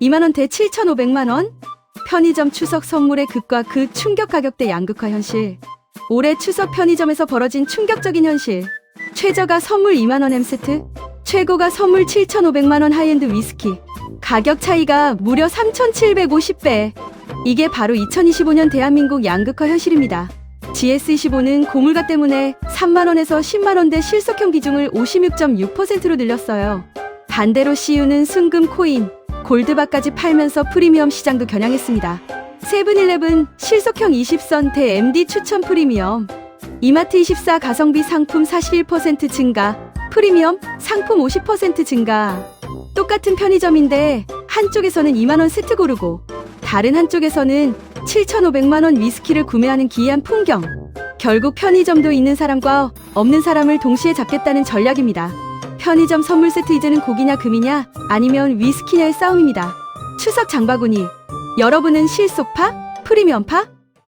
2만원대 7,500만원? 편의점 추석 선물의 극과 그 충격 가격대 양극화 현실. 올해 추석 편의점에서 벌어진 충격적인 현실. 최저가 선물 2만원 M세트, 최고가 선물 7,500만원 하이엔드 위스키. 가격 차이가 무려 3,750배. 이게 바로 2025년 대한민국 양극화 현실입니다. GS25는 고물가 때문에 3만원에서 10만원대 실속형 비중을 56.6%로 늘렸어요. 반대로 CU는 순금 코인, 골드바까지 팔면서 프리미엄 시장도 겨냥했습니다. 세븐일레븐 실속형 20선 대 MD 추천 프리미엄, 이마트24 가성비 상품 41% 증가, 프리미엄 상품 50% 증가. 똑같은 편의점인데 한쪽에서는 2만원 세트 고르고 다른 한쪽에서는 7,500만원 위스키를 구매하는 기이한 풍경. 결국 편의점도 있는 사람과 없는 사람을 동시에 잡겠다는 전략입니다. 편의점 선물 세트 이제는 고기냐 금이냐 아니면 위스키냐의 싸움입니다. 추석 장바구니. 여러분은 실속파? 프리미엄파?